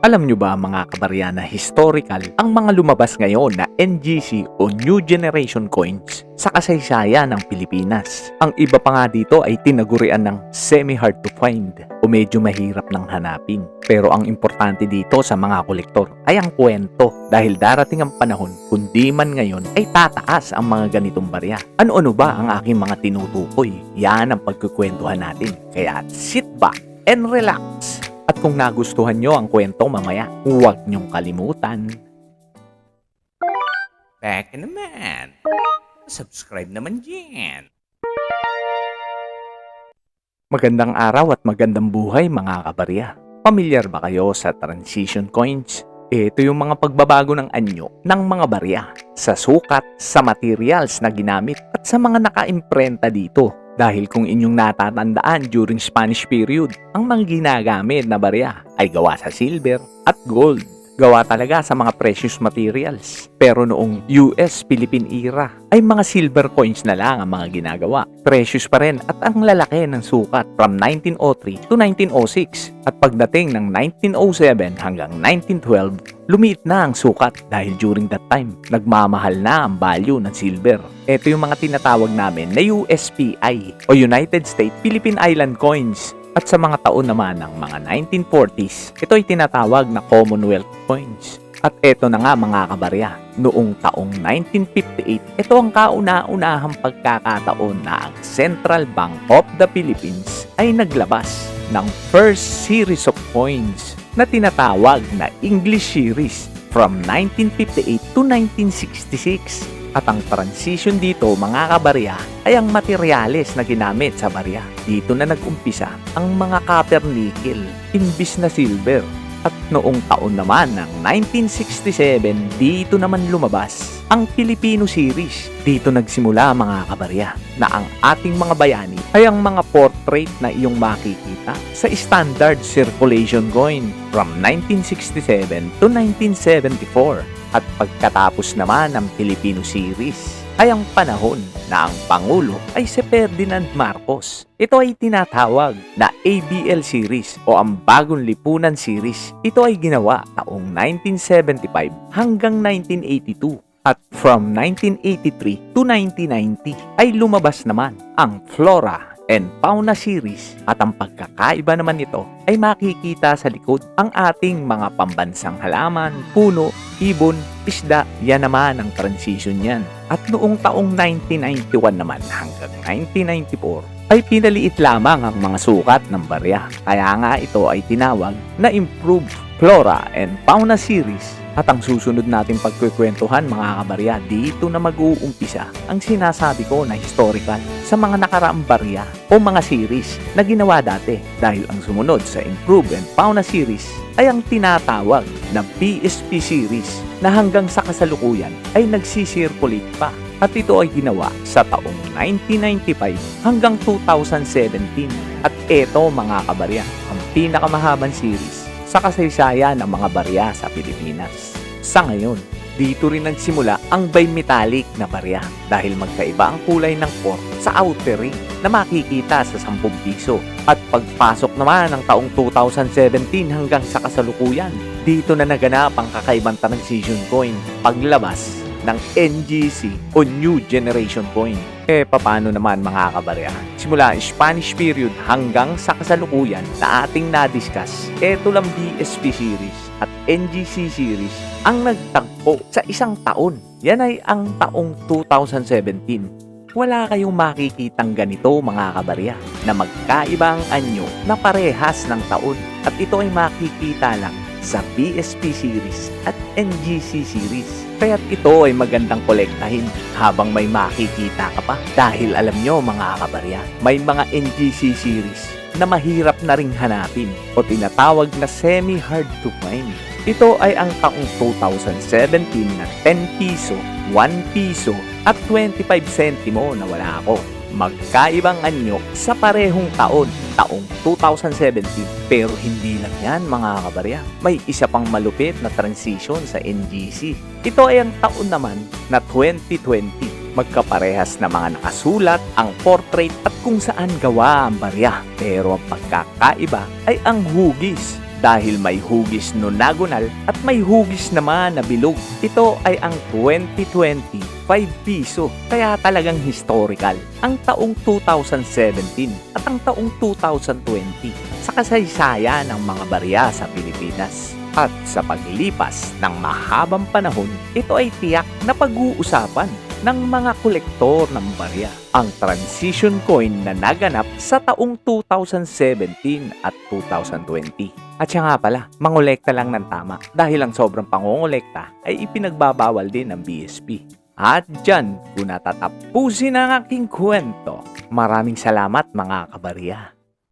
Alam nyo ba mga kabarya na historical ang mga lumabas ngayon na NGC o New Generation Coins sa kasaysayan ng Pilipinas? Ang iba pa nga dito ay tinagurian ng semi-hard to find o medyo mahirap nang hanapin. Pero ang importante dito sa mga kolektor ay ang kwento dahil darating ang panahon kung di man ngayon ay tataas ang mga ganitong barya. Ano-ano ba ang aking mga tinutukoy? Yan ang pagkukwentuhan natin. Kaya sit back and relax. At kung nagustuhan nyo ang kwento mamaya, huwag nyong kalimutan. Back naman. Subscribe naman dyan. Magandang araw at magandang buhay mga kabarya. Pamilyar ba kayo sa transition coins? Ito yung mga pagbabago ng anyo ng mga barya sa sukat, sa materials na ginamit at sa mga naka-imprenta dito. Dahil kung inyong natatandaan during Spanish period, ang mga ginagamit na barya ay gawa sa silver at gold. Gawa talaga sa mga precious materials. Pero noong US-Philippine era, ay mga silver coins na lang ang mga ginagawa. Precious pa rin at ang lalaki ng sukat from 1903 to 1906. At pagdating ng 1907 hanggang 1912, lumiit na ang sukat dahil during that time, nagmamahal na ang value ng silver. Ito yung mga tinatawag namin na USPI o United States Philippine Island Coins at sa mga taon naman ng mga 1940s, ito ay tinatawag na Commonwealth Coins. At ito na nga mga kabarya, noong taong 1958, ito ang kauna-unahang pagkakataon na ang Central Bank of the Philippines ay naglabas ng first series of coins na tinatawag na English Series from 1958 to 1966. At ang transition dito mga kabarya ay ang materyales na ginamit sa barya. Dito na nag-umpisa ang mga copper nickel imbis na silver. At noong taon naman ng 1967, dito naman lumabas ang Filipino Series. Dito nagsimula mga kabarya na ang ating mga bayani ay ang mga portrait na iyong makikita sa standard circulation coin from 1967 to 1974. At pagkatapos naman ng Filipino Series ay ang panahon na ang Pangulo ay si Ferdinand Marcos. Ito ay tinatawag na ABL Series o ang Bagong Lipunan Series. Ito ay ginawa taong 1975 hanggang 1982. At from 1983 to 1990 ay lumabas naman ang Flora and Fauna Series at ang pagkakaiba naman nito ay makikita sa likod ang ating mga pambansang halaman, puno, ibon, isda, yan naman ang transition yan. At noong taong 1991 naman hanggang 1994 ay pinaliit lamang ang mga sukat ng barya. Kaya nga ito ay tinawag na Improved Flora and Fauna Series. At ang susunod nating pagkukwentuhan mga kabarya, dito na mag-uumpisa ang sinasabi ko na historical sa mga nakaraang barya o mga series na ginawa dati. Dahil ang sumunod sa Improve and Fauna Series ay ang tinatawag na BSP Series na hanggang sa kasalukuyan ay nagsisirculate pa. At ito ay ginawa sa taong 1995 hanggang 2017 at ito mga kabarya ang pinakamahabang series sa kasaysayan ng mga barya sa Pilipinas. Sa ngayon, dito rin nagsimula ang bimetallic na barya dahil magkaiba ang kulay ng core sa outer ring na makikita sa 10 piso. At pagpasok naman ng taong 2017 hanggang sa kasalukuyan, dito na naganap ang kakaibang transition coin paglabas ng NGC o New Generation Coin. Eh, paano naman mga kabarya? Simula Spanish period hanggang sa kasalukuyan na ating na-discuss, eto lang BSP series at NGC series ang nagtagpo sa isang taon. Yan ay ang taong 2017 wala kayong makikitang ganito mga kabarya na magkaiba ang anyo na parehas ng taon at ito ay makikita lang sa BSP series at NGC series. Kaya't ito ay magandang kolektahin habang may makikita ka pa. Dahil alam nyo mga kabarya, may mga NGC series na mahirap na ring hanapin o tinatawag na semi-hard to find. Ito ay ang taong 2017 na 10 piso, 1 piso at 25 sentimo na wala ako. Magkaibang anyo sa parehong taon, taong 2017. Pero hindi lang yan mga kabarya. May isa pang malupit na transition sa NGC. Ito ay ang taon naman na 2020 magkaparehas na mga nakasulat, ang portrait at kung saan gawa ang barya. Pero ang pagkakaiba ay ang hugis dahil may hugis nonagonal at may hugis naman na bilog. Ito ay ang 2020 5 piso kaya talagang historical ang taong 2017 at ang taong 2020 sa kasaysayan ng mga barya sa Pilipinas. At sa paglipas ng mahabang panahon, ito ay tiyak na pag-uusapan ng mga kolektor ng barya. Ang transition coin na naganap sa taong 2017 at 2020. At siya nga pala, mangolekta lang ng tama dahil ang sobrang pangongolekta ay ipinagbabawal din ng BSP. At dyan, kung natatapusin ang aking kwento, maraming salamat mga kabarya.